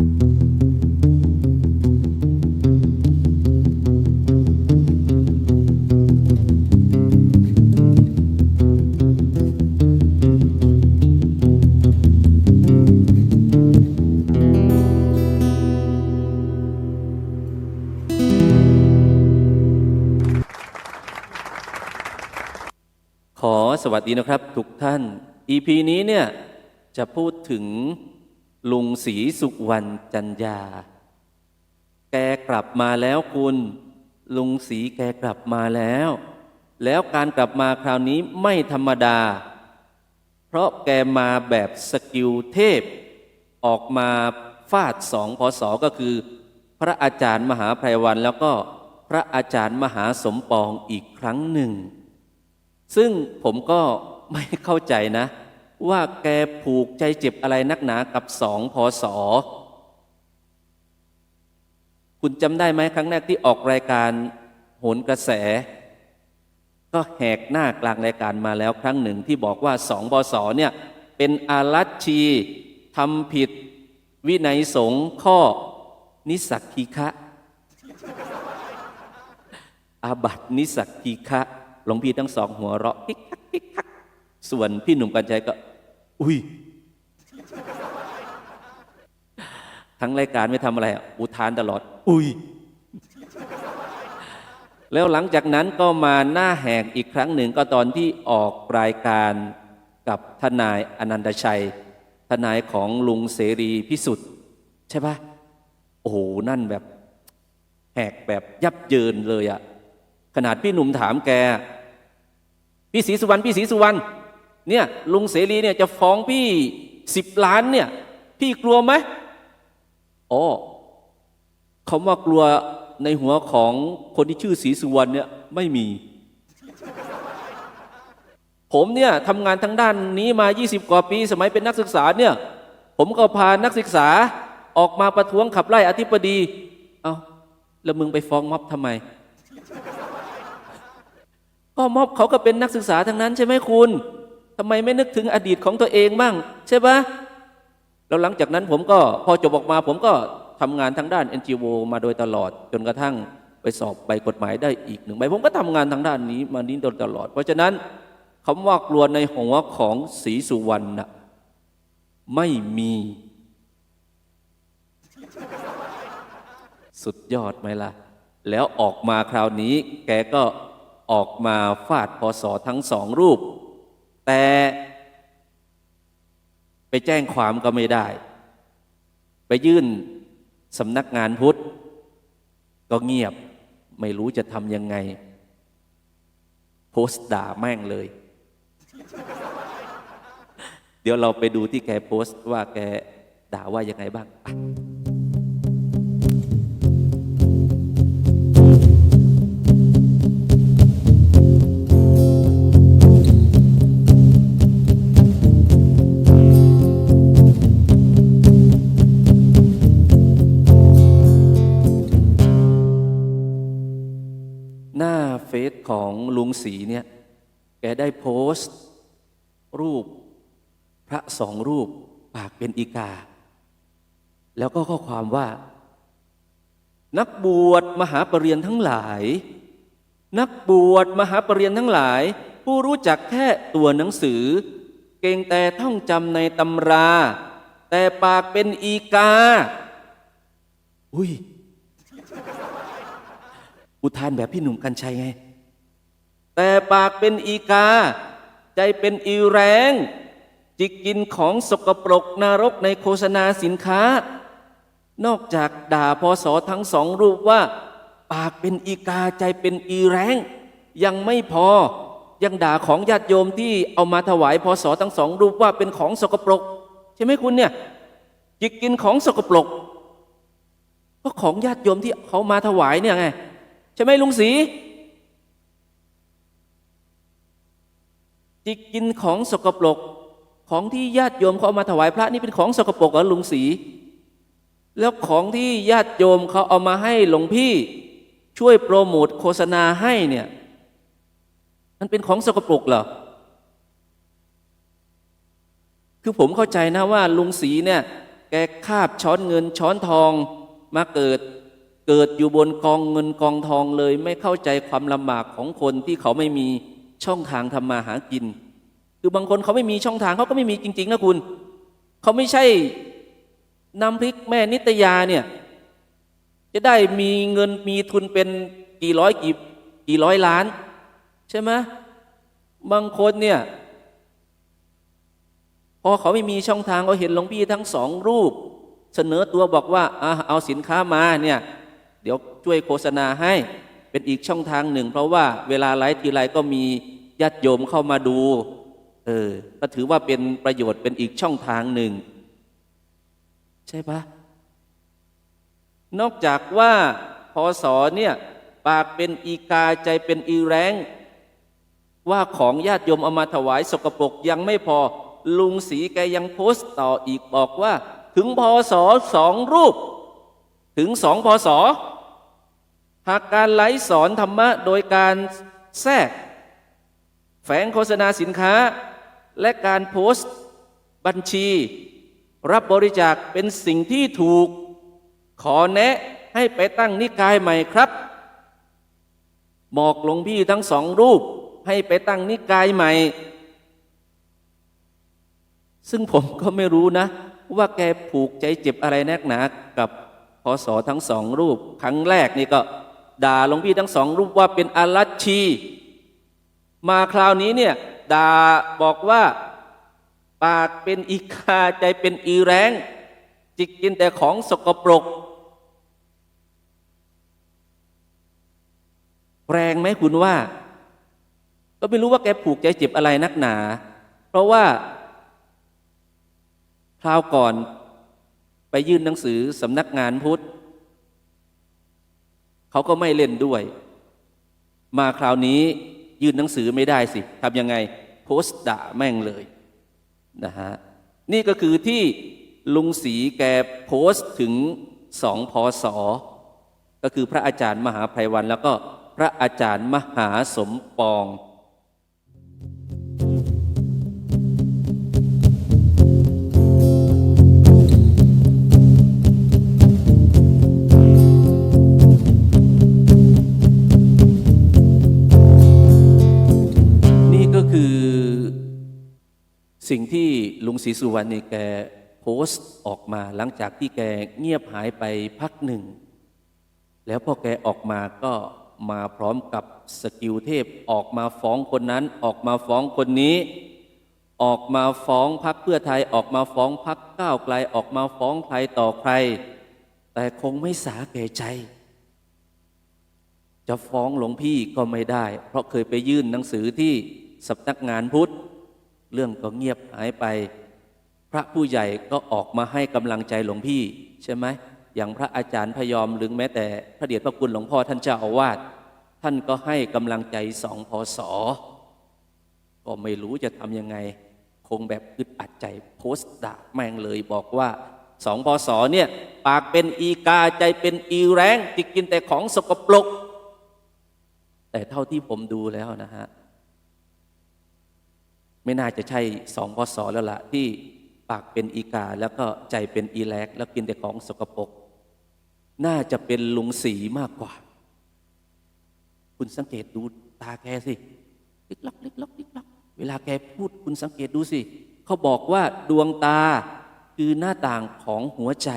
ขอสวัสดีนะครับทุกท่าน EP นี้เนี่ยจะพูดถึง ลุงศรีสุวรรณจันยา แกกลับมาแล้วคุณ ลุงศรีแกกลับมาแล้ว แล้วการกลับมาคราวนี้ไม่ธรรมดา เพราะแกมาแบบสกิลเทพ ออกมาฟาดสองพศก็คือ พระอาจารย์มหาไพรวันแล้วก็พระอาจารย์มหาสมปองอีกครั้งหนึ่ง ซึ่งผมก็ไม่เข้าใจนะ ว่าแกผูกใจเจ็บอะไรนักหนากับสองพศคุณจำได้ไหมครั้งแรกที่ออกรายการโหนกระแส ก็แหกหน้ากลางรายการมาแล้วครั้งหนึ่งที่บอกว่าสองพศเนี่ยเป็นอารัชชีทำผิด วินัยสงฆ์ข้อ นิสักคีคะอาบัตินิสักคีคะหลวงพี่ทั้งสองหัวเราะกิ๊กคักกิ๊กคักส่วนพี่หนุ่มกัญชัยก็ อุ้ย ทั้งรายการไม่ทำอะไรอะอุทานตลอด อุ้ย แล้วหลังจากนั้นก็มาหน้าแหกอีกครั้งหนึ่งก็ตอนที่ออกรายการกับทนายอนันตชัย ทนายของลุงเสรีพิสุทธิ์ใช่ปะโอ้โห นั่นแบบแหกแบบยับเยินเลยอะขนาดพี่หนุ่มถามแก พี่ศรีสุวรรณพี่ศรีสุวรรณ เนี่ยลุงเสรีเนี่ยจะฟ้องพี่สิบล้านเนี่ย พี่กลัวไหมอ๋อคำว่ากลัวในหัวของคนที่ชื่อศรีสุวรรณเนี่ยไม่มี ผมเนี่ยทำงานทางด้านนี้มา 20 กว่าปี สมัยเป็นนักศึกษาเนี่ย ผมก็พานักศึกษาออกมาประท้วงขับไล่อธิบดี เอา้าแล้วมึงไปฟ้องม็อบทำไม ก็ม็อบเขาก็เป็นนักศึกษาทั้งนั้นใช่ไหมคุณ ทำไมไม่นึกถึงอดีตของตัวเองบ้างใช่ปะแล้วหลังจากนั้นผมก็พอจบออกมา ผมก็ทำงานทางด้าน NGO มาโดยตลอด จนกระทั่งไปสอบใบกฎหมายได้อีกหนึ่งใบผมก็ทำงานทางด้านนี้มานี้โดยตลอด เพราะฉะนั้นคำว่ากลัวในหัวของศรีสุวรรณนะไม่มี สุดยอดไหมล่ะ แล้วออกมาคราวนี้ แกก็ออกมาฟาดพศทั้งสองรูป แต่ไปแจ้งความก็ไม่ได้ ไปยื่นสำนักงานพุทธ ก็เงียบไม่รู้จะทำยังไง โพสต์ด่าแม่งเลย เดี๋ยวเราไปดูที่แกโพสต์ว่าแกด่าว่ายังไงบ้าง ของลุงศรีเนี่ยแกได้โพสต์ รูปพระสองรูปปากเป็นอีกา แล้วก็ข้อความว่า นักบวชมหาปรริญญาทั้งหลาย นักบวชมหาปรริญญาทั้งหลาย ผู้รู้จักแค่ตัวหนังสือ เก่งแต่ท่องจำในตำรา แต่ปากเป็นอีกา อุ้ยอุทานแบบพี่หนุ่มกัญชัยไง แต่ปากเป็นอีกา ใจเป็นอีแรง จิกกินของสกปรกนรกในโฆษณาสินค้า นอกจากด่าพศทั้งสองรูปว่า ปากเป็นอีกาใจเป็นอีแรง ยังไม่พอยังด่าของญาติโยมที่เอามาถวายพศทั้งสองรูปว่าเป็นของสกปรก ใช่ไหมคุณเนี่ยจิกกินของสกปรกก็ของญาติโยมที่เขามาถวายเนี่ยไง ใช่ไหมลุงศรี จิกกินของสกปรกของที่ญาติโยมเขาเอามาถวายพระนี่เป็นของสกปรกเหรอลุงศรีแล้วของที่ญาติโยมเขาเอามาให้หลวงพี่ช่วยโปรโมทโฆษณาให้เนี่ย มันเป็นของสกปรกเหรอคือผมเข้าใจนะว่าลุงศรีเนี่ย แกคาบช้อนเงินช้อนทองมาเกิด เกิดอยู่บนกองเงินกองทองเลย ไม่เข้าใจความลำบากของคนที่เขาไม่มี ช่องทางทำมาหากิน คือบางคนเขาไม่มีช่องทางเขาก็ไม่มีจริง ๆ นะคุณ เขาไม่ใช่น้ำพริกแม่นิตยาเนี่ย จะได้มีเงินมีทุนเป็นกี่ร้อยกี่กี่ร้อยล้าน ใช่ไหมบางคนเนี่ยพอเขาไม่มีช่องทางเขาเห็นหลวงพี่ทั้งสองรูป เสนอตัวบอกว่าอะเอาสินค้ามาเนี่ย เดี๋ยวช่วยโฆษณาให้เป็นอีกช่องทางหนึ่ง เพราะว่าเวลาไลฟ์ทีไรก็มี ญาติโยมเข้ามาดู เออ ก็ถือว่าเป็นประโยชน์เป็นอีกช่องทางหนึ่ง ใช่ปะนอกจากว่าพอสอเนี่ยปากเป็นอีกาใจเป็นอีแรงว่าของญาติโยมเอามาถวายสกปรกยังไม่พอลุงศรีแกยังโพสต์ต่ออีกบอกว่า ถึงพอสอสองรูป ถึงสองพอสอหากการไลฟ์สอนธรรมะโดยการแทรก แฝงโฆษณาสินค้า และการโพสต์บัญชี รับบริจาคเป็นสิ่งที่ถูก ขอแนะให้ไปตั้งนิกายใหม่ครับบอกหลวงพี่ทั้งสองรูปให้ไปตั้งนิกายใหม่ ซึ่งผมก็ไม่รู้นะ ว่าแกผูกใจเจ็บอะไรแนกหนากับพศทั้งสองรูป ครั้งแรกนี่ก็ ด่าหลวงพี่ทั้งสองรูปว่าเป็นอารัชชี มาคราวนี้เนี่ยด่าบอกว่าปากเป็นอีกาใจเป็นอีแรงจิกกินแต่ของสกปรก แรงไหมคุณว่า ก็ไม่รู้ว่าแกผูกใจเจ็บอะไรนักหนา เพราะว่าคราวก่อนไปยื่นหนังสือสำนักงานพุทธเขาก็ไม่เล่นด้วย มาคราวนี้ ยื่นหนังสือไม่ได้สิทำยังไง โพสต์ด่าแม่งเลยนะฮะนี่ก็คือที่ลุงศรีแกโพสต์ถึงสองพศก็คือพระอาจารย์มหาไพรวัน แล้วก็พระอาจารย์มหาสมปอง สิ่งที่ลุงศรีสุวรรณนี่แกโพสต์ออกมาหลังจากที่แกเงียบหายไปพักหนึ่ง แล้วพอแกออกมาก็มาพร้อมกับสกิลเทพออกมาฟ้องคนนั้น ออกมาฟ้องคนนี้ ออกมาฟ้องพักเพื่อไทยออกมาฟ้องพักก้าวไกลออกมาฟ้องใครต่อใคร แต่คงไม่สาแก่ใจ จะฟ้องหลวงพี่ก็ไม่ได้ เพราะเคยไปยื่นหนังสือที่สำนักงานพุทธ เรื่องก็เงียบหายไป พระผู้ใหญ่ก็ออกมาให้กำลังใจหลวงพี่ใช่ไหมอย่างพระอาจารย์พยอมหรือแม้แต่พระเดชพระคุณหลวงพ่อท่านเจ้าอาวาสท่านก็ให้กำลังใจสองพศก็ไม่รู้จะทำยังไง คงแบบอึดอัดใจโพสต์ด่าแม่งเลยบอกว่าสองพศเนี่ย ปากเป็นอีกาใจเป็นอีแรงจิกกินแต่ของสกปรกแต่เท่าที่ผมดูแล้วนะฮะ ไม่น่าจะใช่สองพศแล้วละที่ปากเป็นอีกา แล้วก็ใจเป็นอีแลกแล้วกินแต่ของสกปรกน่าจะเป็นลุงสีมากกว่า คุณสังเกตดูตาแกสิลิกลักลิกลักลิกลักเวลาแกพูดคุณสังเกตดูสิเขาบอกว่าดวงตาคือหน้าต่างของหัวใจ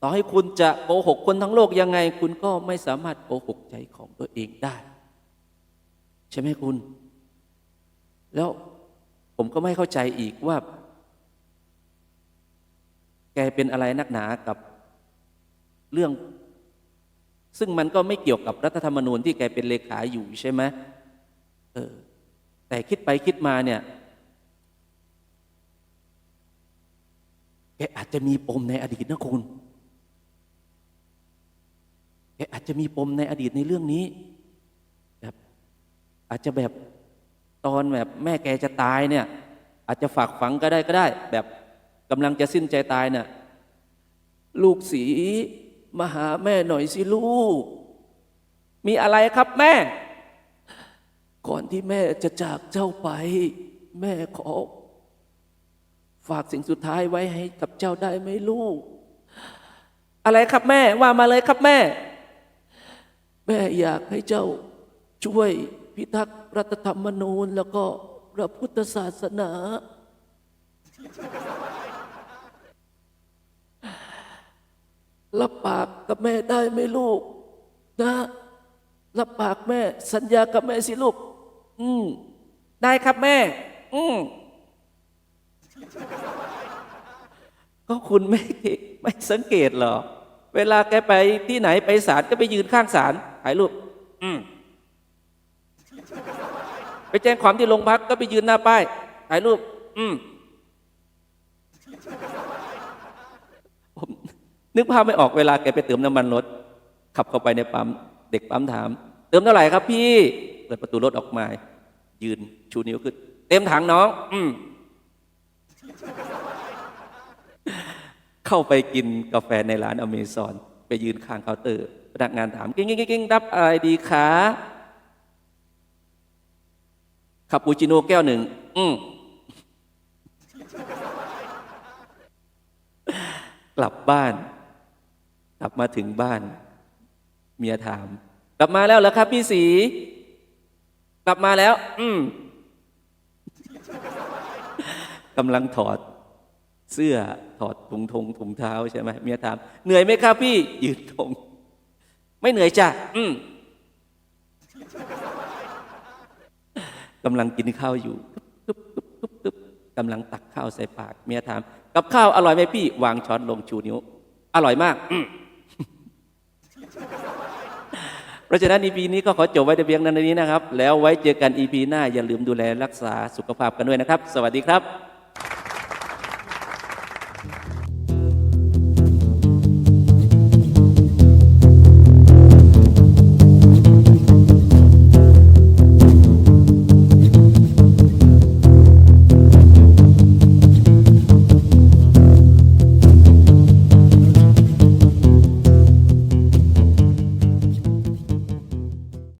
ต่อให้คุณจะโกหกคนทั้งโลกยังไง คุณก็ไม่สามารถโกหกใจของตัวเองได้ ใช่ไหมคุณ แล้วผมก็ไม่เข้าใจอีกว่า แกเป็นอะไรนักหนากับเรื่อง ซึ่งมันก็ไม่เกี่ยวกับรัฐธรรมนูญที่แกเป็นเลขาอยู่ใช่ไหมเออ แต่คิดไปคิดมาเนี่ย แกอาจจะมีปมในอดีตนะคุณ แกอาจจะมีปมในอดีตในเรื่องนี้แบบอาจจะแบบ ตอนแบบแม่แกจะตายเนี่ย อาจจะฝากฝังก็ได้ก็ได้ แบบกำลังจะสิ้นใจตายเนี่ยลูกสีมาหาแม่หน่อยสิลูก มีอะไรครับแม่ ก่อนที่แม่จะจากเจ้าไป แม่ขอ ฝากสิ่งสุดท้ายไว้ให้กับเจ้าได้ไหมลูก อะไรครับแม่ว่ามาเลยครับแม่ แม่อยากให้เจ้าช่วย พิทักษ์รัฐธรรมนูญ แล้วก็พระพุทธศาสนา รับปากกับแม่ได้ไหมลูก นะ รับปากแม่สัญญากับแม่สิลูก อืม ได้ครับแม่ อืมก็คุณไม่ไม่สังเกตเหรอ เวลาแกไปที่ไหนไปศาลก็ไปยืนข้างศาลถ่ายรูปอืม ไปแจ้งความที่โรงพักก็ไปยืนหน้าป้ายถ่ายรูป อืมผมนึกภาพไม่ออกเวลาแกไปเติมน้ำมันรถ ขับเข้าไปในปั๊มเด็กปั๊มถาม เติมเท่าไหร่ครับพี่ เปิดประตูรถออกมา ยืนชูนิ้วขึ้นเต็มถังน้อง อืมเข้าไปกินกาแฟในร้านอเมซอน ไปยืนข้างเคาน์เตอร์พนักงานถาม กิ้งกิ้งกิ้งกิ้งรับอะไรดีคะ คาปูชิโน่แก้วหนึ่ง อืมกลับบ้าน กลับมาถึงบ้าน เมียถาม กลับมาแล้วเหรอครับ พี่สี กลับมาแล้ว อืมกำลังถอด เสื้อถอดถุงทงถุงเท้าใช่ไหมเมียถาม เหนื่อยไหมครับพี่ ยืนตรงไม่เหนื่อยจ้ะ อืม กำลังกินข้าวอยู่กึบกึบกึบกึบกำลังตักข้าวใส่ปาก เมียถาม กับข้าวอร่อยไหมพี่ วางช้อนลงชูนิ้ว อร่อยมากเพราะฉะนั้น EP นี้ก็ขอจบไว้แต่เพียงเท่านี้นะครับ แล้วไว้เจอกัน EP หน้าอย่าลืมดูแลรักษาสุขภาพกันด้วยนะครับ สวัสดีครับ